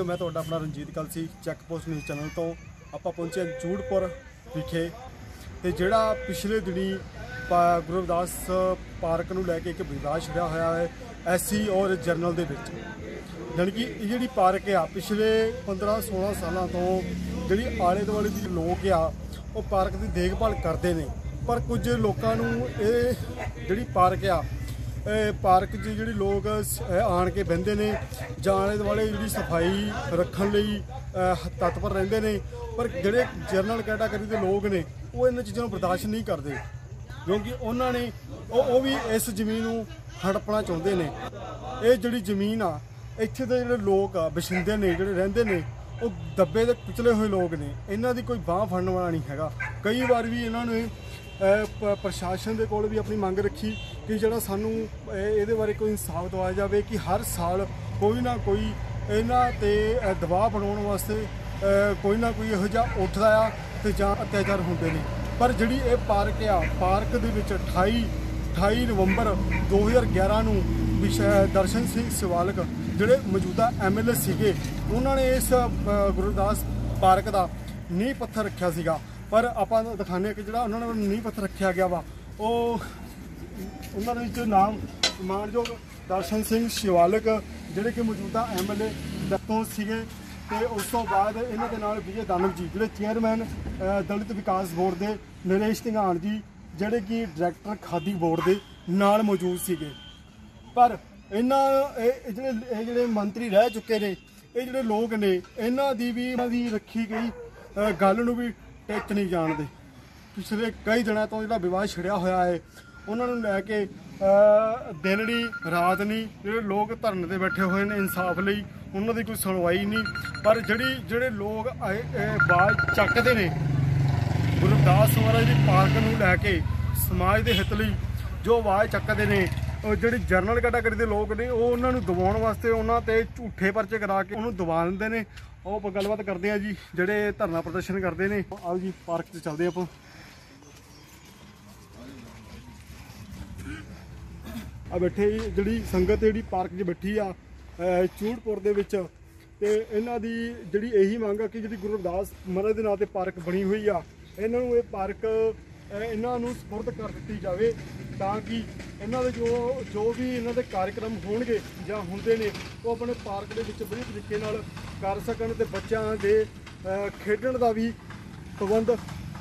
ਸਾਥੀਓ ਮੈਂ ਤੁਹਾਡਾ ਆਪਣਾ Ranjit Kalsi check post news channel ਤੋਂ। ਆਪਾਂ ਪਹੁੰਚੇ ਹਾਂ ਜੂੜਪੁਰ ਵਿਖੇ। ਤੇ ਜਿਹੜਾ ਪਿਛਲੇ ਦਿਨੀ ਗੁਰੂ ਰਵਿਦਾਸ ਪਾਰਕ ਨੂੰ ਲੈ ਕੇ ਇੱਕ ਵਿਵਾਦ ਛਿੜਿਆ ਹੋਇਆ ਹੈ, ਐਸਸੀ ਔਰ ਜਰਨਲ ਦੇ ਵਿੱਚ। ਜਾਣੀ ਕਿ ਇਹ ਜਿਹੜੀ ਪਾਰਕ ਆ, ਪਿਛਲੇ 15 16 ਸਾਲਾਂ ਤੋਂ ਜਿਹੜੀ ਆਲੇ ਦੁਆਲੇ ਦੀ ਲੋਕ ਆ, ਉਹ ਪਾਰਕ ਦੀ ਦੇਖਭਾਲ ਕਰਦੇ ਨੇ। ਪਰ ਕੁਝ ਲੋਕਾਂ ਨੂੰ ਇਹ ਜਿਹੜੀ ਪਾਰਕ ਆ ਪਾਰਕ 'ਚ ਜਿਹੜੀ ਲੋਕ ਸ- ਆਣ ਕੇ ਬਹਿੰਦੇ ਨੇ ਜਾਂ ਆਲੇ ਦੁਆਲੇ ਜਿਹੜੀ ਸਫ਼ਾਈ ਰੱਖਣ ਲਈ ਤਤਪਰ ਰਹਿੰਦੇ ਨੇ। ਪਰ ਜਿਹੜੇ ਜਰਨਲ ਕੈਟਾਗਰੀ ਦੇ ਲੋਕ ਨੇ, ਉਹ ਇਹਨਾਂ ਚੀਜ਼ਾਂ ਨੂੰ ਬਰਦਾਸ਼ਤ ਨਹੀਂ ਕਰਦੇ। ਕਿਉਂਕਿ ਉਹਨਾਂ ਨੇ, ਉਹ ਉਹ ਵੀ ਇਸ ਜ਼ਮੀਨ ਨੂੰ ਹੜਪਣਾ ਚਾਹੁੰਦੇ ਨੇ। ਇਹ ਜਿਹੜੀ ਜ਼ਮੀਨ ਆ, ਇੱਥੇ ਦੇ ਜਿਹੜੇ ਲੋਕ ਆ, ਬਸ਼ਿੰਦੇ ਨੇ, ਜਿਹੜੇ ਰਹਿੰਦੇ ਨੇ, ਉਹ ਦੱਬੇ ਦੇ ਕੁਚਲੇ ਹੋਏ ਲੋਕ ਨੇ। ਇਹਨਾਂ ਦੀ ਕੋਈ ਬਾਹ ਫੜਨ ਵਾਲਾ ਨਹੀਂ ਹੈਗਾ। ਕਈ ਵਾਰ ਵੀ ਇਹਨਾਂ ਨੇ ਪ੍ਰਸ਼ਾਸਨ ਦੇ ਕੋਲ ਵੀ ਆਪਣੀ ਮੰਗ ਰੱਖੀ ਕਿ ਜਿਹੜਾ ਸਾਨੂੰ ਇਹਦੇ ਬਾਰੇ ਕੋਈ ਇਨਸਾਫ ਦਵਾਇਆ ਜਾਵੇ ਕਿ ਹਰ ਸਾਲ ਕੋਈ ਨਾ ਕੋਈ ਇਹਨਾਂ ਤੇ ਦਬਾਅ ਬਣਾਉਣ ਵਾਸਤੇ ਕੋਈ ਨਾ ਕੋਈ ਇਹੋ ਜਿਹਾ ਉੱਠਦਾ ਆ ਤੇ ਜਾਂ ਅਤਿਆਚਾਰ ਹੁੰਦੇ ਨੇ। ਪਰ ਜਿਹੜੀ ਇਹ ਪਾਰਕ ਆ, ਪਾਰਕ ਦੇ ਵਿੱਚ 28 28 ਨਵੰਬਰ 2011 ਨੂੰ ਵਿਸ਼ਾ ਦਰਸ਼ਨ ਸਿੰਘ ਸਿਵਾਲਕ ਜਿਹੜੇ ਮੌਜੂਦਾ ਐਮਐਲਏ ਸੀਗੇ, ਉਹਨਾਂ ਨੇ ਇਸ ਗੁਰਦਾਸ ਪਾਰਕ ਦਾ ਨੀਂਹ ਪੱਥਰ ਰੱਖਿਆ ਸੀਗਾ। ਪਰ ਆਪਾਂ ਦਿਖਾਣੇ ਕਿ ਜਿਹੜਾ ਉਹਨਾਂ ਨੇ ਨੀਂਹ ਪੱਥਰ ਰੱਖਿਆ ਗਿਆ ਵਾ, ਉਹ ਉਹਨਾਂ ਦੇ ਵਿੱਚ ਨਾਮ ਮਾਨਯੋਗ ਦਰਸ਼ਨ ਸਿੰਘ ਸ਼ਿਵਾਲਕ, ਜਿਹੜੇ ਕਿ ਮੌਜੂਦਾ ਐਮਐਲਏ ਤੋਂ ਸੀਗੇ ਤੇ ਉਸ ਤੋਂ ਬਾਅਦ ਇਹਨਾਂ ਦੇ ਨਾਲ ਵਿਜੇ ਦਾਨਵ ਜੀ, ਜਿਹੜੇ ਚੇਅਰਮੈਨ ਦਲਿਤ ਵਿਕਾਸ ਬੋਰਡ ਦੇ ਨਰੇਸ਼ ਧਿੰਗਾਣ ਜੀ, ਜਿਹੜੇ ਕਿ ਡਾਇਰੈਕਟਰ ਖਾਦੀ ਬੋਰਡ ਦੇ ਨਾਲ ਮੌਜੂਦ ਸੀਗੇ। ਪਰ ਇਹਨਾਂ, ਇਹ ਜਿਹੜੇ ਇਹ ਜਿਹੜੇ ਮੰਤਰੀ ਰਹਿ ਚੁੱਕੇ ਨੇ, ਇਹ ਜਿਹੜੇ ਲੋਕ ਨੇ, ਇਹਨਾਂ ਦੀ ਵੀ, ਇਹਨਾਂ ਦੀ ਰੱਖੀ ਗਈ ਗੱਲ ਨੂੰ ਵੀ ਟਿੱਚ ਨਹੀਂ ਜਾਣਦੇ। ਪਿਛਲੇ ਕਈ ਦਿਨਾਂ ਤੋਂ ਜਿਹੜਾ ਵਿਵਾਦ ਛਿੜਿਆ ਹੋਇਆ ਹੈ ਉਹਨਾਂ ਨੂੰ ਲੈ ਕੇ ਦਿਨ ਨਹੀਂ, ਰਾਤ ਨਹੀਂ, ਜਿਹੜੇ ਲੋਕ ਧਰਨੇ ਤੇ ਬੈਠੇ ਹੋਏ ਨੇ ਇਨਸਾਫ ਲਈ, ਉਹਨਾਂ ਦੀ ਕੋਈ ਸੁਣਵਾਈ ਨਹੀਂ। ਪਰ ਜਿਹੜੀ, ਜਿਹੜੇ ਲੋਕ ਆਏ- ਇਹ ਬਾਜ਼ ਚੱਕਦੇ ਨੇ, ਗੁਰਦਾਸ ਮਹਾਰਾਜ ਦੀ ਪਾਰਕ ਨੂੰ ਲੈ ਕੇ ਸਮਾਜ ਦੇ ਹਿੱਤ ਲਈ ਜੋ ਆਵਾਜ਼ ਚੱਕਦੇ ਨੇ, ਉਹ ਜਿਹੜੀ ਜਰਨਲ ਕੈਟਾਗਰੀ ਦੇ ਲੋਕ ਨੇ, ਉਹ ਉਹਨਾਂ ਨੂੰ ਦਬਾਉਣ ਵਾਸਤੇ ਉਹਨਾਂ ਤੇ ਝੂਠੇ ਪਰਚੇ ਕਰਾ ਕੇ ਉਹਨੂੰ ਦਬਾ ਦਿੰਦੇ ਨੇ। ਉਹ ਆਪਾਂ ਗੱਲਬਾਤ ਕਰਦੇ ਆ ਜੀ, ਜਿਹੜੇ ਧਰਨਾ ਪ੍ਰਦਰਸ਼ਨ ਕਰਦੇ ਨੇ। ਆਓ ਜੀ, ਪਾਰਕ 'ਚ ਚੱਲਦੇ ਆਪਾਂ। ਆ ਬੈਠੇ ਜੀ, ਜਿਹੜੀ ਸੰਗਤ ਜਿਹੜੀ ਪਾਰਕ 'ਚ ਬੈਠੀ ਆ ਚੂੜਪੁਰ ਦੇ ਵਿੱਚ, ਤੇ ਇਹਨਾਂ ਦੀ ਜਿਹੜੀ ਇਹੀ ਮੰਗ ਆ ਕਿ ਜਿਹੜੀ ਗੁਰੂ ਰਵਿਦਾਸ ਮਹਾਰਾਜ ਦੇ ਨਾਂ ਤੇ ਪਾਰਕ ਬਣੀ ਹੋਈ ਆ, ਇਹਨਾਂ ਨੂੰ ਇਹ ਪਾਰਕ ਇਹਨਾਂ ਨੂੰ ਸਪੁਰਦ ਕਰ ਦਿੱਤੀ ਜਾਵੇ ਤਾਂ ਕਿ ਇਹਨਾਂ ਦੇ ਜੋ ਜੋ ਵੀ ਇਹਨਾਂ ਦੇ ਕਾਰਜਕ੍ਰਮ ਹੋਣਗੇ ਜਾਂ ਹੁੰਦੇ ਨੇ, ਉਹ ਆਪਣੇ ਪਾਰਕ ਦੇ ਵਿੱਚ ਵਧੀਆ ਤਰੀਕੇ ਨਾਲ ਕਰ ਸਕਣ ਤੇ ਬੱਚਿਆਂ ਦੇ ਖੇਡਣ ਦਾ ਵੀ ਪ੍ਰਬੰਧ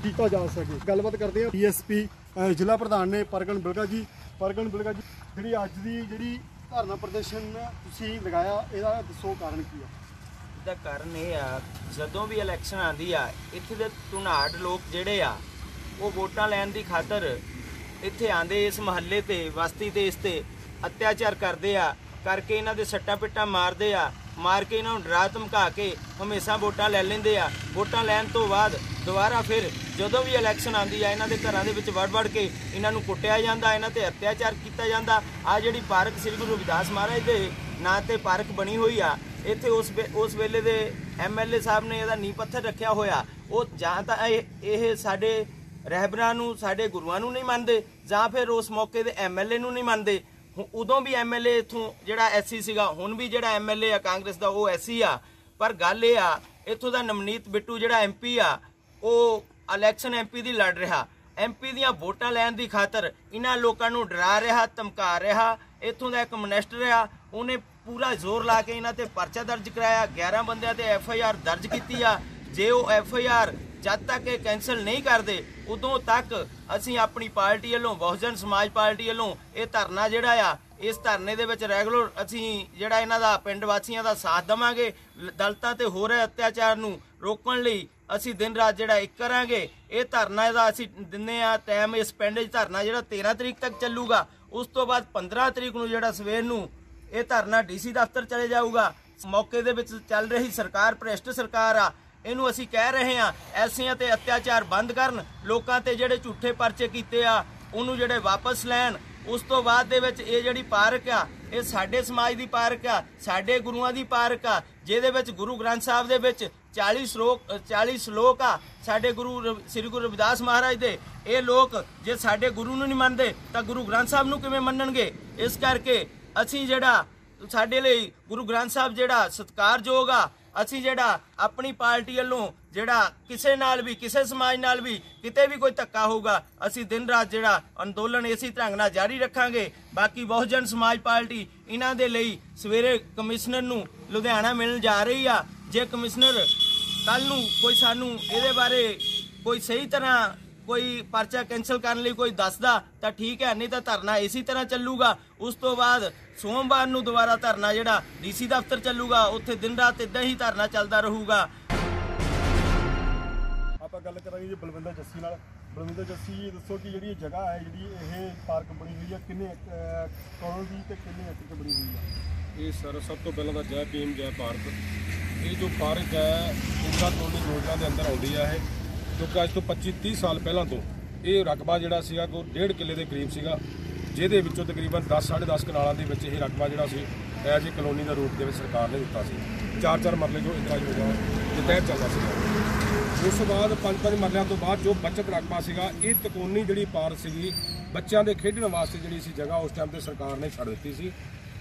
ਕੀਤਾ ਜਾ ਸਕੇ। ਗੱਲਬਾਤ ਕਰਦੇ ਹਾਂ ਡੀਐਸਪੀ ਜ਼ਿਲ੍ਹਾ ਪ੍ਰਧਾਨ ਨੇ ਪਰਗਨ ਬਿਲਗਾ ਜੀ ਪਰਗਨ ਬਿਲਗਾ ਜੀ, ਜਿਹੜੀ ਅੱਜ ਦੀ ਜਿਹੜੀ ਧਰਨਾ ਪ੍ਰਦਰਸ਼ਨ ਤੁਸੀਂ ਲਗਾਇਆ, ਇਹਦਾ ਦੱਸੋ ਕਾਰਨ ਕੀ ਆ? ਦਾ ਕਾਰਨ ਇਹ ਆ, ਜਦੋਂ ਵੀ ਇਲੈਕਸ਼ਨ ਆਂਦੀ ਆ, ਇੱਥੇ ਦੇ ਧੁਨਾੜ ਲੋਕ ਜਿਹੜੇ ਆ, ਉਹ ਵੋਟਾਂ ਲੈਣ ਦੀ ਖਾਤਰ ਇੱਥੇ ਆਂਦੇ ਇਸ ਮਹੱਲੇ ਤੇ ਵਸਤੀ ਤੇ ਇਸ ਤੇ ਅਤਿਆਚਾਰ ਕਰਦੇ ਆ, ਕਰਕੇ ਇਹਨਾਂ ਦੇ ਸੱਟਾਂ ਪਿੱਟਾਂ ਮਾਰਦੇ ਆ ਮਾਰ ਕੇ ਇਹਨਾਂ ਨੂੰ ਡਰਾ ਧਮਕਾ ਕੇ ਹਮੇਸ਼ਾ ਵੋਟਾਂ ਲੈ ਲੈਂਦੇ ਆ। ਵੋਟਾਂ ਲੈਣ ਤੋਂ ਬਾਅਦ ਦੁਬਾਰਾ ਫਿਰ ਜਦੋਂ ਵੀ ਇਲੈਕਸ਼ਨ ਆਉਂਦੀ ਆ, ਇਹਨਾਂ ਦੇ ਘਰਾਂ ਦੇ ਵਿੱਚ ਵੜ ਵੜ ਕੇ ਇਹਨਾਂ ਨੂੰ ਕੁੱਟਿਆ ਜਾਂਦਾ, ਇਹਨਾਂ ਤੇ ਅਤਿਆਚਾਰ ਕੀਤਾ ਜਾਂਦਾ। ਆ ਜਿਹੜੀ ਪਾਰਕ ਸ੍ਰੀ ਗੁਰੂ ਰਵਿਦਾਸ ਮਹਾਰਾਜ ਦੇ ਨਾਂ ਤੇ ਪਾਰਕ ਬਣੀ ਹੋਈ ਆ, ਇੱਥੇ ਉਸ ਵੇ- ਉਸ ਵੇਲੇ ਦੇ ਐਮਐਲਏ ਸਾਹਿਬ ਨੇ ਇਹਦਾ ਨੀਂਹ ਪੱਥਰ ਰੱਖਿਆ ਹੋਇਆ। ਉਹ ਜਾਂ ਤਾਂ ਇਹ ਸਾਡੇ ਰਹਿਬਰਾਂ ਨੂੰ, ਸਾਡੇ ਗੁਰੂਆਂ ਨੂੰ ਨਹੀਂ ਮੰਨਦੇ, ਜਾਂ ਫਿਰ ਉਸ ਮੌਕੇ ਦੇ ਐਮਐਲਏ ਨੂੰ ਨਹੀਂ ਮੰਨਦੇ। ਉਦੋਂ ਵੀ ਐਮਐਲਏ ਇਥੋਂ ਜਿਹੜਾ ਐਸਸੀ ਸੀਗਾ, ਹੁਣ ਵੀ ਜਿਹੜਾ ਐਮਐਲਏ ਆ, ਕਾਂਗਰਸ ਦਾ ਉਹ ਐਸਸੀ ਆ। ਪਰ ਗੱਲ ਇਹ ਆ, ਇਥੋਂ ਦਾ ਨਵਨੀਤ ਬਿੱਟੂ ਜਿਹੜਾ ਐਮਪੀ ਆ, ਉਹ ਇਲੈਕਸ਼ਨ ਐਮਪੀ ਦੀ ਲੜ ਰਿਹਾ। ਐਮਪੀ ਦੀਆਂ ਵੋਟਾਂ ਲੈਣ ਦੀ ਖਾਤਰ ਇਹਨਾਂ ਲੋਕਾਂ ਨੂੰ ਡਰਾ ਰਿਹਾ, ਧਮਕਾ ਰਿਹਾ, ਇਥੋਂ ਦਾ ਇੱਕ ਮਿਨਿਸਟਰ ਆ, ਉਹਨੇ ਪੂਰਾ ਜ਼ੋਰ ਲਾ ਕੇ ਇਹਨਾਂ ਤੇ ਪਰਚਾ ਦਰਜ ਕਰਾਇਆ। 11 ਬੰਦਿਆਂ ਤੇ ਐਫ ਆਈ ਆਰ ਦਰਜ ਕੀਤੀ ਆ। ਜੇ ਉਹ ਐਫ ਆਈ ਆਰ ਜਦ ਤੱਕ ਇਹ ਕੈਨਸਲ ਨਹੀਂ ਕਰਦੇ, ਉਦੋਂ ਤੱਕ ਅਸੀਂ ਆਪਣੀ ਪਾਰਟੀ ਵੱਲੋਂ, ਬਹੁਜਨ ਸਮਾਜ ਪਾਰਟੀ ਵੱਲੋਂ ਇਹ ਧਰਨਾ ਜਿਹੜਾ ਆ, ਇਸ ਧਰਨੇ ਦੇ ਵਿੱਚ ਰੈਗੂਲਰ ਅਸੀਂ ਜਿਹੜਾ ਇਹਨਾਂ ਦਾ ਪਿੰਡ ਵਾਸੀਆਂ ਦਾ ਸਾਥ ਦਵਾਂਗੇ, ਦਲਤਾਂ ਤੇ ਹੋ ਰਹੇ ਅਤਿਆਚਾਰ ਨੂੰ ਰੋਕਣ ਲਈ ਅਸੀਂ ਦਿਨ ਰਾਤ ਜਿਹੜਾ ਇੱਕ ਕਰਾਂਗੇ। ਇਹ ਧਰਨਾ ਇਹਦਾ ਅਸੀਂ ਦਿੰਨੇ ਆ ਟਾਈਮ ਇਸ ਪਿੰਡ 'ਚ ਧਰਨਾ ਜਿਹੜਾ 13 ਤਰੀਕ ਤੱਕ ਚੱਲੂਗਾ, ਉਸ ਤੋਂ ਬਾਅਦ 15 ਤਰੀਕ ਨੂੰ ਜਿਹੜਾ ਸਵੇਰ ਨੂੰ ਇਹ ਧਰਨਾ ਡੀਸੀ ਦਫ਼ਤਰ ਚਲੇ ਜਾਊਗਾ। ਮੌਕੇ ਦੇ ਵਿੱਚ ਚੱਲ ਰਹੀ ਸਰਕਾਰ, ਭ੍ਰਿਸ਼ਟ ਸਰਕਾਰ ਆ ਇਹਨੂੰ ਅਸੀਂ ਕਹਿ ਰਹੇ ਹਾਂ ਐਸੀਆਂ ਤੇ ਅਤਿਆਚਾਰ ਬੰਦ ਕਰਨ, ਲੋਕਾਂ ਤੇ ਜਿਹੜੇ ਝੂਠੇ ਪਰਚੇ ਕੀਤੇ ਆ, ਉਹਨੂੰ ਜਿਹੜੇ ਵਾਪਸ ਲੈਣ, ਉਸ ਤੋਂ ਬਾਅਦ ਦੇ ਵਿੱਚ ਇਹ ਜਿਹੜੀ ਪਾਰਕ ਆ, ਇਹ ਸਾਡੇ ਸਮਾਜ ਦੀ ਪਾਰਕ ਆ, ਸਾਡੇ ਗੁਰੂਆਂ ਦੀ ਪਾਰਕ ਆ, ਜਿਹਦੇ ਵਿੱਚ ਗੁਰੂ ਗ੍ਰੰਥ ਸਾਹਿਬ ਦੇ ਵਿੱਚ 40 ਸ਼ਲੋਕ 40 ਸ਼ਲੋਕ ਆ, ਸਾਡੇ ਗੁਰੂ ਰਵ- ਸ੍ਰੀ ਗੁਰੂ ਰਵਿਦਾਸ ਮਹਾਰਾਜ ਦੇ, ਇਹ ਲੋਕ ਜੇ ਸਾਡੇ ਗੁਰੂ ਨੂੰ ਨਹੀਂ ਮੰਨਦੇ, ਤਾਂ ਗੁਰੂ ਗ੍ਰੰਥ ਸਾਹਿਬ ਨੂੰ ਕਿਵੇਂ ਮੰਨਣਗੇ? ਇਸ ਕਰਕੇ ਅਸੀਂ ਜਿਹੜਾ, ਸਾਡੇ ਲਈ ਗੁਰੂ ਗ੍ਰੰਥ ਸਾਹਿਬ ਜਿਹੜਾ ਸਤਿਕਾਰਯੋਗ ਆ ਅਸੀਂ ਜਿਹੜਾ ਆਪਣੀ ਪਾਰਟੀ ਵੱਲੋਂ ਜਿਹੜਾ ਕਿਸੇ ਨਾਲ ਵੀ, ਕਿਸੇ ਸਮਾਜ ਨਾਲ ਵੀ ਕਿਤੇ ਵੀ ਕੋਈ ਧੱਕਾ ਹੋਊਗਾ, ਅਸੀਂ ਦਿਨ ਰਾਤ ਜਿਹੜਾ ਅੰਦੋਲਨ ਇਸੇ ਢੰਗ ਨਾਲ ਜਾਰੀ ਰੱਖਾਂਗੇ। ਬਾਕੀ ਬਹੁਜਨ ਸਮਾਜ ਪਾਰਟੀ ਇਹਨਾਂ ਦੇ ਲਈ ਸਵੇਰੇ ਕਮਿਸ਼ਨਰ ਨੂੰ ਲੁਧਿਆਣਾ ਮਿਲਣ ਜਾ ਰਹੀ ਆ। ਜੇ ਕਮਿਸ਼ਨਰ ਕੱਲ ਨੂੰ ਕੋਈ ਸਾਨੂੰ ਇਹਦੇ ਬਾਰੇ ਕੋਈ ਸਹੀ ਤਰ੍ਹਾਂ ਕੋਈ ਪਰਚਾ ਕੈਨਸਲ ਕਰਨ ਲਈ ਕੋਈ ਦੱਸਦਾ, ਤਾਂ ਠੀਕ ਹੈ, ਨਹੀਂ ਤਾਂ ਧਰਨਾ ਇਸੇ ਤਰ੍ਹਾਂ ਚੱਲੂਗਾ। ਉਸ ਤੋਂ ਬਾਅਦ ਸੋਮਵਾਰ ਨੂੰ ਦੁਬਾਰਾ ਧਰਨਾ ਜਿਹੜਾ ਡੀਸੀ ਦਫ਼ਤਰ ਚੱਲੂਗਾ ਉੱਥੇ ਦਿਨ ਰਾਤ ਇਦਾਂ ਹੀ ਧਰਨਾ ਚੱਲਦਾ ਰਹੂਗਾ। ਆਪਾਂ ਗੱਲ ਕਰਾਂਗੇ ਜੀ ਬਲਵਿੰਦਰ ਜੱਸੀ ਨਾਲ। ਬਲਵਿੰਦਰ ਜੱਸੀ ਦੱਸੋ ਕਿ ਜਿਹੜੀ ਇਹ ਜਗ੍ਹਾ ਹੈ ਜਿਹੜੀ ਇਹ ਪਾਰਕ ਬਣੀ ਹੋਈ ਹੈ ਕਿੰਨੇ ਕੌਣ ਦੀ ਤੇ ਕਿੰਨੇ ਏਕੜ ਬਣੀ ਹੋਈ ਹੈ? ਇਹ ਸਰ ਸਭ ਤੋਂ ਪਹਿਲਾਂ ਤਾਂ ਜੈ ਭੀਮ ਜੈ ਭਾਰਤ। ਇਹ ਜੋ ਪਾਰਕ ਹੈ ਇੰਦਰਾ ਕਲੋਨੀ ਯੋਜਨਾ ਦੇ ਅੰਦਰ ਆਉਂਦੀ ਹੈ ਇਹ ਕਿਉਂਕਿ ਅੱਜ ਤੋਂ 25 30 ਸਾਲ ਪਹਿਲਾਂ ਤੋਂ ਇਹ ਰਕਬਾ ਜਿਹੜਾ ਸੀਗਾ ਕੋ ਡੇਢ ਕਿੱਲੇ ਦੇ ਕਰੀਬ ਸੀਗਾ। ਜਿਹਦੇ ਵਿੱਚੋਂ ਤਕਰੀਬਨ 10 10.5 ਕਨਾਲਾਂ ਦੇ ਵਿੱਚ ਇਹ ਰਕਬਾ ਜਿਹੜਾ ਸੀ ਐਜ ਏ ਕਲੋਨੀ ਦਾ ਰੂਪ ਦੇ ਵਿੱਚ ਸਰਕਾਰ ਨੇ ਦਿੱਤਾ ਸੀ। ਚਾਰ ਚਾਰ ਮਰਲੇ ਜੋ ਇੰਦਰਾ ਯੋਜਨਾ ਦੇ ਤਹਿਤ ਚੱਲਦਾ ਸੀ। ਉਸ ਤੋਂ ਬਾਅਦ ਪੰਜ ਪੰਜ ਮਰਲਿਆਂ ਤੋਂ ਬਾਅਦ ਜੋ ਬਚਤ ਰਕਬਾ ਸੀਗਾ, ਇਹ ਤਕੋਨੀ ਜਿਹੜੀ ਪਾਰ ਸੀਗੀ, ਬੱਚਿਆਂ ਦੇ ਖੇਡਣ ਵਾਸਤੇ ਜਿਹੜੀ ਸੀ ਜਗ੍ਹਾ, ਉਸ ਟਾਈਮ ਤੇ ਸਰਕਾਰ ਨੇ ਛੱਡ ਦਿੱਤੀ ਸੀ।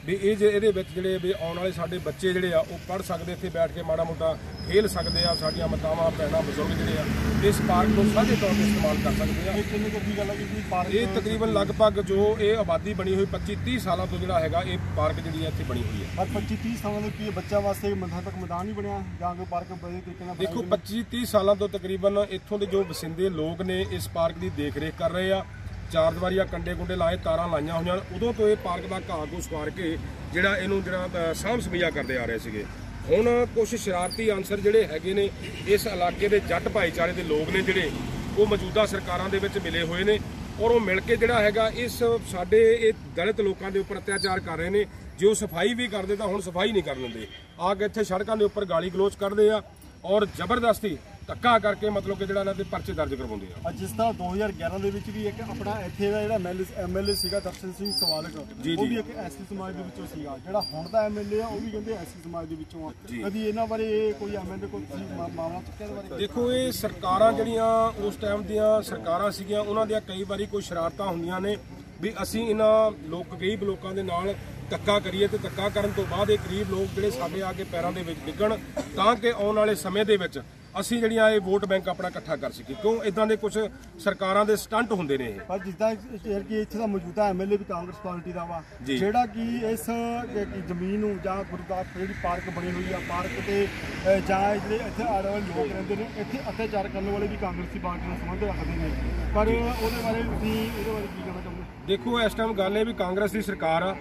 ਵੀ ਇਹ ਜੇ ਇਹਦੇ ਵਿੱਚ ਜਿਹੜੇ ਵੀ ਆਉਣ ਵਾਲੇ ਸਾਡੇ ਬੱਚੇ ਜਿਹੜੇ ਆ ਉਹ ਪੜ ਸਕਦੇ ਇੱਥੇ ਬੈਠ ਕੇ ਮਾੜਾ ਮੋਟਾ ਖੇਲ ਸਕਦੇ ਆ ਸਾਡੀਆਂ ਮਾਤਾਵਾਂ ਭੈਣਾਂ ਬਜ਼ੁਰਗ ਜਿਹੜੇ ਆ ਇਸ ਪਾਰਕ ਨੂੰ ਸਾਂਝੇ ਤੌਰ ਤੇ ਇਸਤੇਮਾਲ ਕਰ ਸਕਦੇ ਆ। ਇਹ ਕਿੰਨੇ ਕੁ ਗੱਲ ਹੈ ਕਿ ਪਾਰਕ ਇਹ ਤਕਰੀਬਨ ਲਗਭਗ ਜੋ ਇਹ ਆਬਾਦੀ ਬਣੀ ਹੋਈ 25 30 ਸਾਲਾਂ ਤੋਂ ਜਿਹੜਾ ਹੈਗਾ ਇਹ ਪਾਰਕ ਜਿਹੜੀ ਹੈ ਇੱਥੇ ਬਣੀ ਹੋਈ ਹੈ ਪਰ 25 30 ਸਾਲਾਂ ਤੋਂ ਕੀ ਇਹ ਬੱਚਾ ਵਾਸਤੇ ਮੱਥਾ ਤੱਕ ਮੈਦਾਨ ਨਹੀਂ ਬਣਿਆ ਜਾਂ ਕੋਈ ਪਾਰਕ ਬੜੇ ਤਰੀਕੇ ਨਾਲ ਦੇਖੋ ਬਣਾਈ 25 30 ਸਾਲਾਂ ਤੋਂ ਤਕਰੀਬਨ ਇੱਥੋਂ ਦੇ ਜੋ ਵਸਿੰਦੇ ਲੋਕ ਨੇ ਇਸ ਪਾਰਕ ਦੀ ਦੇਖ-ਰੇਖ ਕਰ ਰਹੇ ਆ। ਚਾਰ ਦੀਵਾਰੀਆਂ ਕੰਡੇ ਕੁੰਡੇ ਲਾਏ, ਤਾਰਾਂ ਲਾਈਆਂ ਹੋਈਆਂ ਉਦੋਂ ਤੋਂ ਇਹ ਪਾਰਕ ਦਾ ਘਾਹ ਘੂ ਸਵਾਰ ਕੇ ਜਿਹੜਾ ਇਹਨੂੰ ਜਿਹੜਾ ਸਾਂਭ ਸਮੀਆ ਕਰਦੇ ਆ ਰਹੇ ਸੀਗੇ। ਹੁਣ ਕੁਝ ਸ਼ਰਾਰਤੀ ਅਨਸਰ ਜਿਹੜੇ ਹੈਗੇ ਨੇ, ਇਸ ਇਲਾਕੇ ਦੇ ਜੱਟ ਭਾਈਚਾਰੇ ਦੇ ਲੋਕ ਨੇ ਜਿਹੜੇ, ਉਹ ਮੌਜੂਦਾ ਸਰਕਾਰਾਂ ਦੇ ਵਿੱਚ ਮਿਲੇ ਹੋਏ ਨੇ ਔਰ ਉਹ ਮਿਲ ਕੇ ਜਿਹੜਾ ਹੈਗਾ, ਇਸ ਸਾਡੇ ਇਹ ਦਲਿਤ ਲੋਕਾਂ ਦੇ ਉੱਪਰ ਅਤਿਆਚਾਰ ਕਰ ਰਹੇ ਨੇ। ਜੇ ਉਹ ਸਫ਼ਾਈ ਵੀ ਕਰਦੇ ਤਾਂ ਹੁਣ ਸਫ਼ਾਈ ਨਹੀਂ ਕਰ ਦਿੰਦੇ। ਆ ਕੇ ਇੱਥੇ ਸੜਕਾਂ ਦੇ ਉੱਪਰ ਗਾਲੀ ਗਲੋਚ ਕਰਦੇ ਆ ਔਰ ਜ਼ਬਰਦਸਤੀ ਧੱਕਾ ਕਰਕੇ ਮਤਲਬ ਕਿ ਜਿਹੜਾ ਇਹਨਾਂ ਤੇ ਪਰਚੇ ਦਰਜ ਕਰਵਾਉਂਦੇ ਆ ਅੱਜ ਜਿਸ ਤਰ੍ਹਾਂ 2011 ਦੇ ਵਿੱਚ ਵੀ ਇੱਕ ਆਪਣਾ ਇੱਥੇ ਦਾ ਜਿਹੜਾ ਐਮਐਲਏ ਸੀਗਾ ਦਰਸ਼ਨ ਸਿੰਘ ਸਵਾਲਕ ਉਹ। ਵੀ ਇੱਕ ਐਸਸੀ ਸਮਾਜ ਦੇ ਵਿੱਚੋਂ ਸੀਗਾ ਜਿਹੜਾ ਹੁਣ ਦਾ ਐਮਐਲਏ ਆ ਉਹ ਵੀ ਕਹਿੰਦੇ ਐਸਸੀ ਸਮਾਜ ਦੇ ਵਿੱਚੋਂ ਆ। ਕਦੀ ਇਹਨਾਂ ਬਾਰੇ ਕੋਈ ਐਮਐਲਏ ਕੋਈ ਮਾਮਲਾ ਚੁੱਕਿਆ ਇਹਦੇ ਬਾਰੇ ਦੇਖੋ ਇਹ ਸਰਕਾਰਾਂ ਜਿਹੜੀਆਂ ਉਸ ਟਾਈਮ ਦੀਆਂ ਸਰਕਾਰਾਂ ਸੀਗੀਆਂ ਉਹਨਾਂ ਦੀਆਂ ਕਈ ਵਾਰੀ ਕੋਈ ਸ਼ਰਾਰਤਾਂ ਹੁੰਦੀਆਂ ਨੇ ਵੀ ਅਸੀਂ ਇਹਨਾਂ ਲੋਕ ਗਰੀਬ ਲੋਕਾਂ ਦੇ ਨਾਲ ਧੱਕਾ ਕਰੀਏ ਤੇ ਧੱਕਾ ਕਰਨ ਤੋਂ ਬਾਅਦ ਇਹ ਗਰੀਬ ਲੋਕ ਜਿਹੜੇ ਸਾਡੇ ਆ ਕੇ ਪੈਰਾਂ ਦੇ ਵਿੱਚ ਡਿੱਗਣ ਤਾਂ ਕਿ ਆਉਣ ਵਾਲੇ ਸਮੇਂ ਦੇ ਵਿੱਚ ਅਸੀਂ ਜਿਹੜੀਆਂ ਇਹ ਵੋਟ ਬੈਂਕ ਆਪਣਾ ਇਕੱਠਾ ਕਰ ਸਕੀਏ। ਕਿਉਂ? ਇਦਾਂ ਦੇ ਕੁਝ ਸਰਕਾਰਾਂ ਦੇ ਸਟੰਟ ਹੁੰਦੇ ਨੇ ਇਹ। ਪਰ ਜਿੱਦਾਂ ਇਹ ਕਿ ਇੱਥੇ ਦਾ ਮੌਜੂਦਾ ਐਮਐਲਏ ਵੀ ਕਾਂਗਰਸ ਪਾਰਟੀ ਦਾ ਵਾ ਜੀ। ਜਿਹੜਾ ਕਿ ਇਸ ਕਿ- ਕਿ ਜ਼ਮੀਨ ਨੂੰ ਜਾਂ ਗੁਰਦਾਸ ਜਿਹੜੀ ਪਾਰਕ ਬਣੀ ਹੋਈ ਆ ਪਾਰਕ ਤੇ ਅ, ਜਾਂ ਜਿਹੜੇ ਇੱਥੇ ਆਲੇ ਵਾਲੇ ਲੋਕ ਰਹਿੰਦੇ ਨੇ ਇੱਥੇ ਅਤਿਆਚਾਰ ਕਰਨ ਵਾਲੇ ਵੀ ਕਾਂਗਰਸੀ ਪਾਰਟੀ ਨਾਲ ਸੰਬੰਧ ਰੱਖਦੇ ਨੇ। ਪਰ ਉਹਦੇ ਬਾਰੇ ਤੁਸੀਂ ਉਹਦੇ ਬਾਰੇ ਕੀ ਕਹਿਣਾ ਚਾਹੁੰਦੇ ਦੇਖੋ ਇਸ ਟਾਈਮ ਗੱਲ ਇਹ ਵੀ ਕਾਂਗਰਸ ਦੀ ਸਰਕਾਰ ਆ।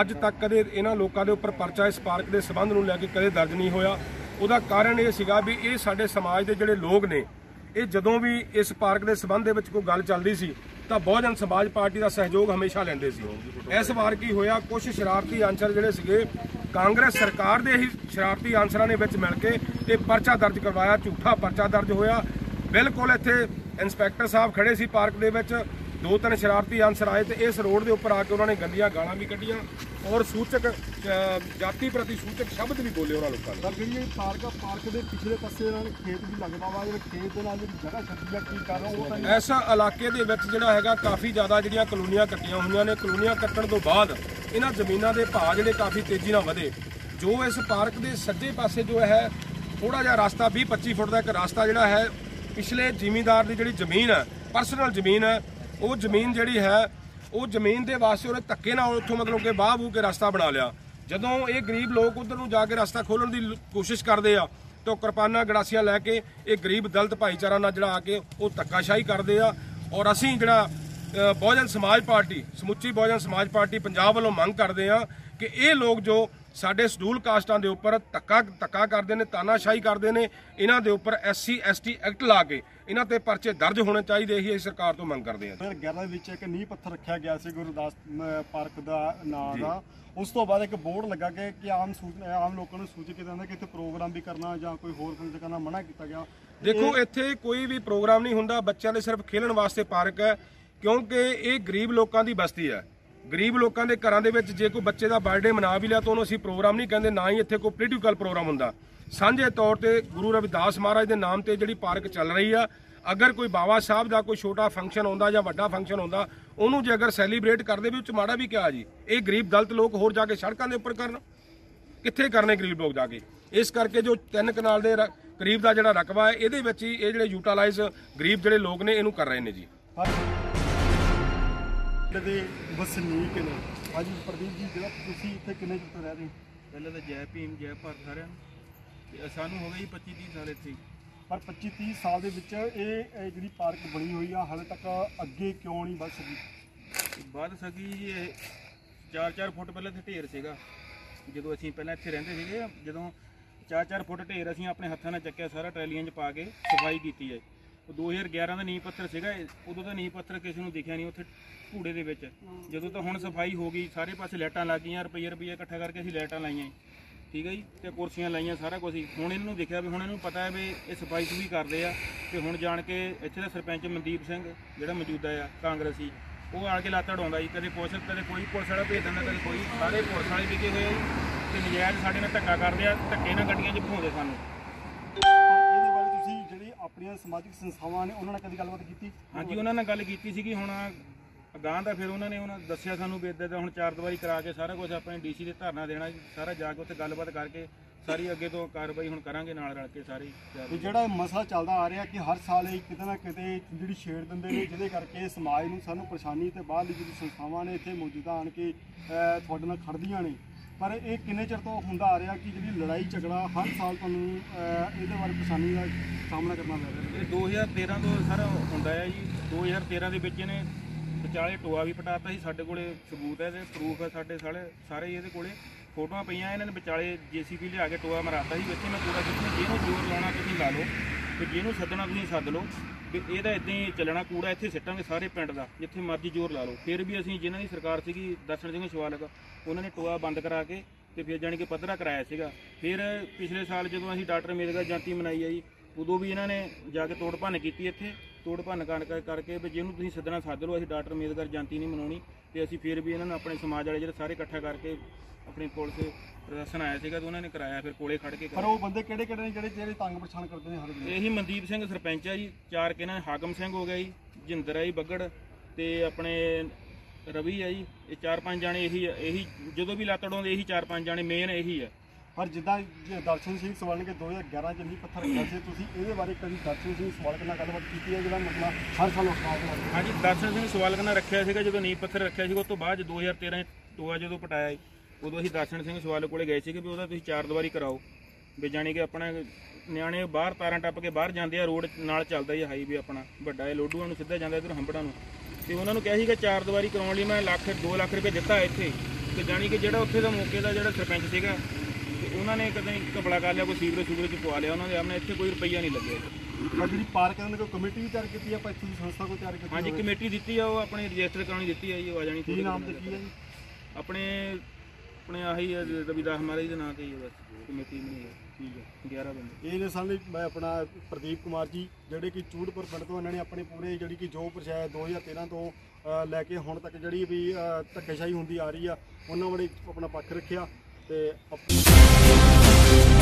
ਅੱਜ ਤੱਕ ਕਦੇ ਇਹਨਾਂ ਲੋਕਾਂ ਦੇ ਉੱਪਰ ਪਰਚਾ ਇਸ ਪਾਰਕ ਦੇ ਸਬੰਧ ਨੂੰ ਲੈ ਕੇ ਕਦੇ ਦਰਜ ਨਹੀਂ ਹੋਇਆ। ਉਹਦਾ ਕਾਰਨ ਇਹ ਸੀਗਾ ਵੀ ਇਹ ਸਾਡੇ ਸਮਾਜ ਦੇ ਜਿਹੜੇ ਲੋਕ ਨੇ, ਇਹ ਜਦੋਂ ਵੀ ਇਸ ਪਾਰਕ ਦੇ ਸਬੰਧ ਦੇ ਵਿੱਚ ਕੋਈ ਗੱਲ ਚੱਲਦੀ ਸੀ, ਤਾਂ ਬਹੁਜਨ ਸਮਾਜ ਪਾਰਟੀ ਦਾ ਸਹਿਯੋਗ ਹਮੇਸ਼ਾ ਲੈਂਦੇ ਸੀ। ਇਸ ਵਾਰ ਕੀ ਹੋਇਆ ਕੁਝ ਸ਼ਰਾਰਤੀ ਅਨਸਰ ਜਿਹੜੇ ਸੀਗੇ, ਕਾਂਗਰਸ ਸਰਕਾਰ ਦੇ ਹੀ ਸ਼ਰਾਰਤੀ ਅਨਸਰਾਂ ਨੇ ਵਿੱਚ ਮਿਲ ਕੇ ਇਹ ਪਰਚਾ ਦਰਜ ਕਰਵਾਇਆ, ਝੂਠਾ ਪਰਚਾ ਦਰਜ ਹੋਇਆ। ਬਿਲਕੁਲ ਇੱਥੇ ਇੰਸਪੈਕਟਰ ਸਾਹਿਬ ਖੜੇ ਸੀ ਪਾਰਕ ਦੇ ਵਿੱਚ ਦੋ ਤਿੰਨ ਸ਼ਰਾਰਤੀ ਅਨਸਰ ਆਏ ਤੇ ਇਸ ਰੋਡ ਦੇ ਉੱਪਰ ਆ ਕੇ ਉਹਨਾਂ ਨੇ ਗੰਦੀਆਂ ਗਾਲਾਂ ਵੀ ਕੱਢੀਆਂ ਔਰ ਸੂਚਕ ਜਾਤੀ ਪ੍ਰਤੀ ਸੂਚਕ ਸ਼ਬਦ ਵੀ ਬੋਲੇ ਉਹਨਾਂ ਲੋਕਾਂ ਨੇ ਪਰ ਜਿਹੜੀ ਇਹ ਪਾਰਕ ਆ ਪਾਰਕ ਦੇ ਪਿਛਲੇ ਪਾਸੇ ਇਹਨਾਂ ਨੇ ਖੇਤ ਵੀ ਲੱਗਦਾ ਵਾ ਜਿਹੜੇ ਖੇਤ ਦੇ ਨਾਲ ਜਿਹੜੀ ਜਗ੍ਹਾ ਛੱਡੀ ਆ ਕੀ ਕਰ ਰਹੇ ਉਹ ਤਾਂ ਇਸ ਇਲਾਕੇ ਦੇ ਵਿੱਚ ਜਿਹੜਾ ਹੈਗਾ ਕਾਫੀ ਜ਼ਿਆਦਾ ਜਿਹੜੀਆਂ ਕਲੋਨੀਆਂ ਕੱਟੀਆਂ ਹੋਈਆਂ ਨੇ। ਕਲੋਨੀਆਂ ਕੱਟਣ ਤੋਂ ਬਾਅਦ ਇਹਨਾਂ ਜ਼ਮੀਨਾਂ ਦੇ ਭਾਅ ਜਿਹੜੇ ਕਾਫੀ ਤੇਜ਼ੀ ਨਾਲ ਵਧੇ। ਜੋ ਇਸ ਪਾਰਕ ਦੇ ਸੱਜੇ ਪਾਸੇ ਜੋ ਹੈ ਥੋੜਾ ਜਿਹਾ ਰਸਤਾ 20 25 ਫੁੱਟ ਦਾ ਇੱਕ ਰਸਤਾ ਜਿਹੜਾ ਹੈ ਪਿਛਲੇ ਜ਼ਿਮੀਂਦਾਰ ਦੀ ਜਿਹੜੀ ਜ਼ਮੀਨ ਹੈ ਪਰਸਨਲ ਜ਼ਮੀਨ ਹੈ ਉਹ ਜ਼ਮੀਨ ਜਿਹੜੀ ਹੈ, ਉਹ ਜ਼ਮੀਨ ਦੇ ਵਾਸਤੇ ਉਹਨੇ ਧੱਕੇ ਨਾਲ ਉੱਥੋਂ ਮਤਲਬ ਕਿ ਬਾਹ ਬੂ ਕੇ ਰਸਤਾ ਬਣਾ ਲਿਆ। ਜਦੋਂ ਇਹ ਗਰੀਬ ਲੋਕ ਉਧਰ ਨੂੰ ਜਾ ਕੇ ਰਸਤਾ ਖੋਲਣ ਦੀ ਕੋਸ਼ਿਸ਼ ਕਰਦੇ ਆ, ਤਾਂ ਕਿਰਪਾਨਾਂ ਗੜਾਸੀਆਂ ਲੈ ਕੇ ਇਹ ਗਰੀਬ ਦਲਤ ਭਾਈਚਾਰਾ ਨਾਲ ਜਿਹੜਾ ਆ ਕੇ ਉਹ ਧੱਕਾਸ਼ਾਹੀ ਕਰਦੇ ਆ। ਔਰ ਅਸੀਂ ਜਿਹੜਾ ਬਹੁਜਨ ਸਮਾਜ ਪਾਰਟੀ, ਸਮੁੱਚੀ ਬਹੁਜਨ ਸਮਾਜ ਪਾਰਟੀ ਪੰਜਾਬ ਵੱਲੋਂ ਮੰਗ ਕਰਦੇ ਆ ਕਿ ਇਹ ਲੋਕ ਜੋ ਸਾਡੇ ਸ਼ਡਿਊਲ ਕਾਸਟਾਂ ਦੇ ਉੱਪਰ ਧੱਕਾ ਧੱਕਾ ਕਰਦੇ ਨੇ ਤਾਨਾਸ਼ਾਹੀ ਕਰਦੇ ਨੇ ਇਹਨਾਂ ਦੇ ਉੱਪਰ ਐਸਸੀ ਐਸਟੀ ਐਕਟ ਲਾ ਕੇ ਇਹਨਾਂ ਤੇ ਪਰਚੇ ਦਰਜ ਹੋਣੇ ਚਾਹੀਦੇ ਇਹੀ ਸਰਕਾਰ ਤੋਂ ਮੰਗ ਕਰਦੇ ਆ 2011 ਦੇ ਵਿੱਚ ਇੱਕ ਨੀਂਹ ਪੱਥਰ ਰੱਖਿਆ ਗਿਆ ਸੀ ਗੁਰਦਾਸ ਪਾਰਕ ਦਾ ਨਾਂ ਦਾ। ਉਸ ਤੋਂ ਬਾਅਦ ਇੱਕ ਬੋਰਡ ਲੱਗਾ ਕਿ ਕਿ ਆਮ ਆਮ ਲੋਕਾਂ ਨੂੰ ਸੂਚਿਤ ਕੀਤਾ ਜਾਂਦਾ ਕਿ ਇੱਥੇ ਪ੍ਰੋਗਰਾਮ ਵੀ ਕਰਨਾ ਜਾਂ ਕੋਈ ਹੋਰ ਫੰਕਸ਼ਨ ਕਰਨਾ ਮਨਾ ਕੀਤਾ ਗਿਆ। ਦੇਖੋ ਇੱਥੇ ਕੋਈ ਵੀ ਪ੍ਰੋਗਰਾਮ ਨਹੀਂ ਹੁੰਦਾ ਬੱਚਿਆਂ ਦੇ ਸਿਰਫ ਖੇਡਣ ਵਾਸਤੇ ਪਾਰਕ ਹੈ ਕਿਉਂਕਿ ਇਹ ਗਰੀਬ ਲੋਕਾਂ ਦੀ ਬਸਤੀ ਹੈ। ਗਰੀਬ ਲੋਕਾਂ ਦੇ ਘਰਾਂ ਦੇ ਵਿੱਚ ਜੇ ਕੋਈ ਬੱਚੇ ਦਾ ਬਰਥਡੇ ਮਨਾ ਵੀ ਲਿਆ ਤਾਂ ਉਹਨੂੰ ਅਸੀਂ ਪ੍ਰੋਗਰਾਮ ਨਹੀਂ ਕਹਿੰਦੇ, ਨਾ ਹੀ ਇੱਥੇ ਕੋਈ ਪੋਲੀਟੀਕਲ ਪ੍ਰੋਗਰਾਮ ਹੁੰਦਾ। ਸਾਂਝੇ ਤੌਰ ਤੇ ਗੁਰੂ ਰਵਿਦਾਸ ਮਹਾਰਾਜ ਦੇ ਨਾਮ ਤੇ ਜਿਹੜੀ ਪਾਰਕ ਚੱਲ ਰਹੀ ਆ, ਅਗਰ ਕੋਈ ਬਾਬਾ ਸਾਹਿਬ ਦਾ ਕੋਈ ਛੋਟਾ ਫੰਕਸ਼ਨ ਹੁੰਦਾ ਜਾਂ ਵੱਡਾ ਫੰਕਸ਼ਨ ਹੁੰਦਾ ਉਹਨੂੰ ਜੇ ਅਗਰ ਸੈਲੀਬ੍ਰੇਟ ਕਰਦੇ ਵੀ ਉਹ ਚ ਮਾੜਾ ਵੀ ਕਿਹਾ ਜੀ? ਇਹ ਗਰੀਬ ਦਲਤ ਲੋਕ ਹੋਰ ਜਾ ਕੇ ਸੜਕਾਂ ਦੇ ਉੱਪਰ ਕਰਨ। ਕਿੱਥੇ ਕਰਨੇ ਗਰੀਬ ਲੋਕ ਜਾ ਕੇ? ਇਸ ਕਰਕੇ ਜੋ ਤਿੰਨ ਕਨਾਲ ਦੇ ਰ- ਕਰੀਬ ਦਾ ਜਿਹੜਾ ਰਕਬਾ ਹੈ, ਇਹਦੇ ਵਿੱਚ ਹੀ ਇਹ ਜਿਹੜੇ ਯੂਟਿਲਾਈਜ਼ ਗਰੀਬ ਜਿਹੜੇ ਲੋਕ ਨੇ, ਇਹਨੂੰ ਕਰ ਰਹੇ ਨੇ ਜੀ। ਦੇ ਵਸਨੀਕ ਨੇ। ਹਾਂਜੀ ਪ੍ਰਦੀਪ ਜੀ ਜਿਹੜਾ ਤੁਸੀਂ ਇੱਥੇ ਕਿੰਨੇ ਚਿਰ ਤੋਂ ਰਹਿ ਰਹੇ ਪਹਿਲਾਂ ਤਾਂ ਜੈ ਭੀਮ ਜੈ ਭਾਰਤ ਸਾਰਿਆਂ ਨੂੰ। ਤੇ ਸਾਨੂੰ ਹੋ ਗਈ 25 30 ਸਾਲ ਇੱਥੇ। ਪਰ 25 30 ਸਾਲ ਦੇ ਵਿੱਚ ਇਹ ਜਿਹੜੀ ਪਾਰਕ ਬਣੀ ਹੋਈ ਆ ਹਾਲੇ ਤੱਕ ਅੱਗੇ ਕਿਉਂ ਨਹੀਂ ਵੱਧ ਸਕੀ? ਤੇ ਵੱਧ ਸਕੀ ਜੀ ਇਹ 4-4 ਫੁੱਟ ਪਹਿਲਾਂ ਇੱਥੇ ਢੇਰ ਸੀਗਾ। ਜਦੋਂ ਅਸੀਂ ਪਹਿਲਾਂ ਇੱਥੇ ਰਹਿੰਦੇ ਸੀਗੇ ਜਦੋਂ 4-4 ਫੁੱਟ ਢੇਰ ਅਸੀਂ ਆਪਣੇ ਹੱਥਾਂ ਨਾਲ ਚੱਕਿਆ ਸਾਰਾ ਟਰੈਲੀਆਂ 'ਚ ਪਾ ਕੇ ਸਫ਼ਾਈ ਕੀਤੀ ਹੈ ਉਹ 2011 ਦਾ ਨੀਂਹ ਪੱਥਰ ਸੀਗਾ ਇਹ- ਉਦੋਂ ਦਾ ਨੀਂਹ ਪੱਥਰ ਕਿਸੇ ਨੂੰ ਦਿਖਿਆ ਨਹੀਂ ਉੱਥੇ ਕੂੜੇ ਦੇ ਵਿੱਚ। ਜਦੋਂ ਤਾਂ ਹੁਣ ਸਫ਼ਾਈ ਹੋ ਗਈ ਸਾਰੇ ਪਾਸੇ ਲਾਈਟਾਂ ਲੱਗ ਗਈਆਂ ਰੁਪਈਏ ਰੁਪਈਏ ਇਕੱਠਾ ਕਰਕੇ ਅਸੀਂ ਲਾਈਟਾਂ ਲਾਈਆਂ ਜੀ। ਠੀਕ ਹੈ ਜੀ? ਤੇ ਕੁਰਸੀਆਂ ਲਾਈਆਂ ਸਾਰਾ ਕੁਝ ਹੀ ਹੁਣ ਇਹਨੂੰ ਦੇਖਿਆ ਵੀ ਹੁਣ ਇਹਨੂੰ ਪਤਾ ਹੈ ਵੀ ਇਹ ਸਫ਼ਾਈ ਵੀ ਕਰਦੇ ਆ। ਤੇ ਹੁਣ ਜਾਣ ਕੇ ਇੱਥੇ ਦਾ ਸਰਪੰਚ ਮਨਦੀਪ ਸਿੰਘ ਜਿਹੜਾ ਮੌਜੂਦਾ ਆ ਕਾਂਗਰਸੀ ਉਹ ਆ ਕੇ ਲੱਤ ਅੜਾਉਂਦਾ ਜੀ। ਕਦੇ ਪੁਲਿਸ ਕਦੇ ਕੋਈ ਪੁਲਿਸ ਵਾਲਾ ਭੇਜ ਦਿੰਦਾ ਕਦੇ ਕੋਈ। ਸਾਰੇ ਪੁਲਿਸ ਵਾਲੇ ਵਿਕੇ ਹੋਏ ਆ ਜੀ। ਤੇ ਨਜਾਇਜ਼ ਸਾਡੇ ਨਾਲ ਧੱਕਾ ਕਰਦੇ ਆ ਧੱਕੇ ਨਾਲ ਗੱਡੀਆਂ 'ਚ ਬਿਠਾਉਂਦੇ ਸਾਨੂੰ। ਜਿਹੜੀ ਆਪਣੀਆਂ ਸਮਾਜਿਕ ਸੰਸਥਾਵਾਂ ਨੇ ਉਹਨਾਂ ਨਾਲ ਕਦੀ ਗੱਲਬਾਤ ਕੀਤੀ? ਹਾਂਜੀ ਉਹਨਾਂ ਨਾਲ ਗੱਲ ਕੀਤੀ ਸੀਗੀ। ਹੁਣ ਅਗਾਂਹ ਦਾ ਫਿਰ ਉਹਨਾਂ ਨੇ ਉਹਨਾਂ ਦੱਸਿਆ ਸਾਨੂੰ ਵੀ ਇੱਦਾਂ ਦਾ ਹੁਣ ਚਾਰ ਦੀਵਾਰੀ ਕਰਾ ਕੇ ਸਾਰਾ ਕੁਝ ਆਪਣੇ ਡੀਸੀ ਦੇ ਧਰਨਾ ਦੇਣਾ। ਸਾਰਾ ਜਾ ਕੇ ਉੱਥੇ ਗੱਲਬਾਤ ਕਰਕੇ ਸਾਰੀ ਅੱਗੇ ਤੋਂ ਕਾਰਵਾਈ ਹੁਣ ਕਰਾਂਗੇ ਨਾਲ ਰਲ ਕੇ ਸਾਰੇ ਤੇ ਜਿਹੜਾ ਇਹ ਮਸਲਾ ਚੱਲਦਾ ਆ ਰਿਹਾ ਕਿ ਹਰ ਸਾਲ ਇਹ ਕਿਤੇ ਨਾ ਕਿਤੇ ਜਿਹੜੀ ਛੇੜ ਦਿੰਦੇ ਨੇ ਜਿਹਦੇ ਕਰਕੇ ਸਮਾਜ ਨੂੰ ਸਾਨੂੰ ਪਰੇਸ਼ਾਨੀ ਤੇ ਬਾਹਰਲੀ ਜਿਹੜੀ ਸੰਸਥਾਵਾਂ ਨੇ ਇੱਥੇ ਮੌਜੂਦਾ ਆਣ ਕੇ ਤੁਹਾਡੇ ਨਾਲ ਖੜਦੀਆਂ ਨੇ। ਪਰ ਇਹ ਕਿੰਨੇ ਚਿਰ ਤੋਂ ਹੁੰਦਾ ਆ ਰਿਹਾ ਕਿ ਜਿਹੜੀ ਲੜਾਈ ਝਗੜਾ ਹਰ ਸਾਲ ਤੁਹਾਨੂੰ ਅਹ, ਇਹਦੇ ਬਾਰੇ ਪਰੇਸ਼ਾਨੀ ਦਾ ਸਾਹਮਣਾ ਕਰਨਾ ਪੈ ਰਿਹਾ? ਇਹ 2013 ਤੋਂ ਸਰ ਹੁੰਦਾ ਹੈ ਜੀ। 2013 ਦੇ ਵਿੱਚ ਇਹਨੇ ਵਿਚਾਲੇ ਟੋਆ ਵੀ ਪਟਾਤਾ ਸੀ। ਸਾਡੇ ਕੋਲੇ ਸਬੂਤ ਹੈ ਤੇ ਪ੍ਰੂਫ ਹੈ ਸਾਡੇ ਸਾਰੇ ਸਾਰੇ ਇਹਦੇ ਕੋਲੇ। ਫੋਟੋਆਂ ਪਈਆਂ ਇਹਨਾਂ ਨੇ ਵਿਚਾਲੇ ਜੀਸੀਬੀ ਲਿਆ ਕੇ ਟੋਆ ਮਰਾਤਾ ਸੀ। ਵਿੱਚ ਮੈਂ ਪੂਰਾ ਕਿਤੇ। ਜਿਹਨੂੰ ਜ਼ੋਰ ਲਾਉਣਾ ਤੁਸੀਂ ਲਾ ਲਓ ਤੇ ਜਿਹਨੂੰ ਸੱਦਣਾ ਤੁਸੀਂ ਸੱਦ ਲਓ। ਵੀ ਇਹਦਾ ਇਦਾਂ ਹੀ ਚੱਲਣਾ ਕੂੜਾ, ਇੱਥੇ ਸਿੱਟਾਂਗੇ ਸਾਰੇ ਪਿੰਡ ਦਾ, ਜਿੱਥੇ ਮਰਜ਼ੀ ਜ਼ੋਰ ਲਾ ਲਓ। ਫਿਰ ਵੀ ਅਸੀਂ ਜਿਨ੍ਹਾਂ ਦੀ ਸਰਕਾਰ ਸੀਗੀ, ਦਰਸ਼ਨ ਸਿੰਘ ਸ਼ਿਵਾਲਕ, ਉਹਨਾਂ ਨੇ ਟੋਆ ਬੰਦ ਕਰਾ ਕੇ ਤੇ ਫਿਰ ਜਾਣੀ ਕਿ ਪੱਧਰਾ ਕਰਾਇਆ ਸੀਗਾ। ਫਿਰ ਪਿਛਲੇ ਸਾਲ ਜਦੋਂ ਅਸੀਂ ਡਾਕਟਰ ਮੇਦਗਾ ਜਯੰਤੀ ਮਨਾਈ ਆ ਜੀ ਉਦੋਂ ਵੀ ਇਹਨਾਂ ਨੇ ਜਾ ਕੇ ਤੋੜ ਭੰਨ ਕੀਤੀ ਇੱਥੇ। ਤੋੜ ਭੰਨ ਕਰ, ਕਰ- ਕਰਕੇ ਵੀ ਜਿਹਨੂੰ ਤੁਸੀਂ ਸੱਦਣਾ ਸੱਦ ਲਓ, ਅਸੀਂ ਡਾਕਟਰ ਮੇਦਗਰ ਜਯੰਤੀ ਨਹੀਂ ਮਨਾਉਣੀ ਤੇ ਅਸੀਂ ਫਿਰ ਵੀ ਇਹਨਾਂ ਨੂੰ ਆਪਣੇ ਸਮਾਜ ਵਾਲੇ ਜਿਹੜੇ ਸਾਰੇ ਇਕੱਠਾ ਕਰਕੇ ਆਪਣੀ ਪੁਲਿਸ ਪ੍ਰਦਰਸ਼ਨ ਆਇਆ ਸੀਗਾ ਤੇ ਉਹਨਾਂ ਨੇ ਕਰਾਇਆ ਫਿਰ ਕੋਲੇ ਖੜ ਕੇ ਪਰ ਉਹ ਬੰਦੇ ਕਿਹੜੇ ਕਿਹੜੇ ਨੇ ਜਿਹੜੇ ਜਿਹੜੇ ਤੰਗ ਪਰੇਸ਼ਾਨ ਕਰਦੇ ਨੇ ਹਰ ਵੇਲੇ? ਇਹੀ ਮਨਦੀਪ ਸਿੰਘ ਸਰਪੰਚ ਆ ਜੀ ਚਾਰ ਕੇ ਨਾਲ ਹਾਕਮ ਸਿੰਘ ਹੋ ਗਿਆ ਜੀ ਜਿੰਦਰ ਆ ਜੀ ਬੱਗੜ ਤੇ ਆਪਣੇ ਰਵੀ ਆ ਜੀ ਇਹ ਚਾਰ ਪੰਜ ਜਾਣੇ ਇਹੀ ਆ- ਇਹੀ ਜਦੋਂ ਵੀ ਲੱਤ ਡਾਉਂਦੇ ਇਹੀ ਚਾਰ ਪੰਜ ਜਾਣੇ ਮੇਨ ਇਹੀ ਆ। ਪਰ ਜਿੱਦਾਂ ਜੇ ਦਰਸ਼ਨ ਸਿੰਘ ਸਵਾਲ ਕੇ 2011 ਚ ਨੀ ਪੱਥਰ ਰੱਖਿਆ ਸੀ ਤੁਸੀਂ ਇਹਦੇ ਬਾਰੇ ਕਦੀ ਦਰਸ਼ਨ ਸਿੰਘ ਸਵਾਲ ਨਾਲ ਗੱਲਬਾਤ ਕੀਤੀ ਹੈ ਜਿਹੜਾ ਮਸਲਾ ਹਰ ਸਾਲ ਉੱਠਦਾ ਹੈ ਹਾਂਜੀ ਦਰਸ਼ਨ ਸਿੰਘ ਸਵਾਲਕ ਨਾਲ ਰੱਖਿਆ ਸੀਗਾ ਜਦੋਂ ਨੀਂਹ ਪੱਥਰ ਰੱਖਿਆ ਸੀਗਾ ਉਸ ਤੋਂ ਬਾਅਦ 'ਚ 2013 ਟੋਆ ਜਦੋਂ ਪਟਾਇਆ ਸੀ, ਉਦੋਂ ਅਸੀਂ ਦਰਸ਼ਨ ਸਿੰਘ ਸਵਾਲਕ ਕੋਲੇ ਗਏ ਸੀਗੇ ਵੀ ਉਹਦਾ ਤੁਸੀਂ ਚਾਰ ਦੀਵਾਰੀ ਕਰਾਓ ਵੀ ਜਾਣੀ ਕਿ ਆਪਣਾ ਨਿਆਣੇ ਬਾਹਰ ਤਾਰਾਂ ਟੱਪ ਕੇ ਬਾਹਰ ਜਾਂਦੇ ਆ ਰੋਡ ਨਾਲ ਚੱਲਦਾ ਹੀ ਹਾਈਵੇ ਆਪਣਾ ਵੱਡਾ ਹੈ ਲੋਡੂਆਂ ਨੂੰ ਸਿੱਧਾ ਜਾਂਦਾ ਇਧਰ ਹੰਬੜਾਂ ਨੂੰ ਤੇ ਉਹਨਾਂ ਨੂੰ ਕਿਹਾ ਸੀਗਾ ਚਾਰ ਦੀਵਾਰੀ ਕਰਾਉਣ ਲਈ ਮੈਂ ਲੱਖ 2 ਲੱਖ ਰੁਪਏ ਦਿੱਤਾ ਇੱਥੇ ਤੇ ਜਾਣੀ ਕਿ ਜਿਹੜਾ ਉੱਥੇ ਦਾ ਮੌਕੇ ਦਾ ਜਿਹੜਾ ਸਰਪੰਚ ਸੀਗਾ ਤੇ ਉਹਨਾਂ ਨੇ ਕਦੇ ਕਪੜਾ ਕਰ ਲਿਆ ਕੋਈ ਸੀਵਰੇਜ ਸੂਵਰੇਜ ਚ ਪਵਾ ਲਿਆ ਉਹਨਾਂ ਦੇ ਆਪਣੇ ਇੱਥੇ ਕੋਈ ਰੁਪਈਆ ਨਹੀਂ ਲੱਗਿਆ ਜਿਹੜੀ ਪਾਰਕ ਇਹਨਾਂ ਨੇ ਕੋਈ ਕਮੇਟੀ ਵੀ ਤਿਆਰ ਕੀਤੀ ਹੈ ਆਪਾਂ ਇੱਥੇ ਦੀ ਸੰਸਥਾ ਕੋਈ ਤਿਆਰ ਕੀਤੀ ਹਾਂਜੀ? ਕਮੇਟੀ ਦਿੱਤੀ ਆ ਉਹ ਆਪਣੀ ਰਜਿਸਟਰ ਕਰਾਉਣੀ ਦਿੱਤੀ ਆ ਜੀ ਉਹ ਆ ਜਾਣੀ ਕੀ ਨਾਮ ਤੇ ਕੀ ਹੈ ਜੀ। ਆਪਣੇ ਆਪਣੇ ਆਹੀ ਹੈ ਰਵਿਦਾਸ ਮਹਾਰਾਜ ਦੇ ਨਾਂ ਤੇ ਹੀ ਆ ਬਸ ਕਮੇਟੀ ਬਣੀ ਹੈ ਠੀਕ ਹੈ 11 ਬੰਦੇ। ਇਹ ਨੇ ਸਾਨੂੰ ਮੈਂ ਆਪਣਾ ਪ੍ਰਦੀਪ ਕੁਮਾਰ ਜੀ ਜਿਹੜੇ ਕਿ ਚੂੜਪੁਰ ਪਿੰਡ ਤੋਂ ਇਹਨਾਂ ਨੇ ਆਪਣੇ ਪੂਰੇ ਜਿਹੜੀ ਕਿ ਜੋ ਪ੍ਰਸ਼ਾਇ 2013 ਤੋਂ ਅ, ਲੈ ਕੇ ਹੁਣ ਤੱਕ ਜਿਹੜੀ ਵੀ ਅ, ਧੱਕੇਸ਼ਾਹੀ ਹੁੰਦੀ ਆ ਰਹੀ ਆ ਉਹਨਾਂ ਬਾਰੇ ਆਪਣਾ ਪੱਖ ਰੱਖਿਆ ਤੇ ਆਪ-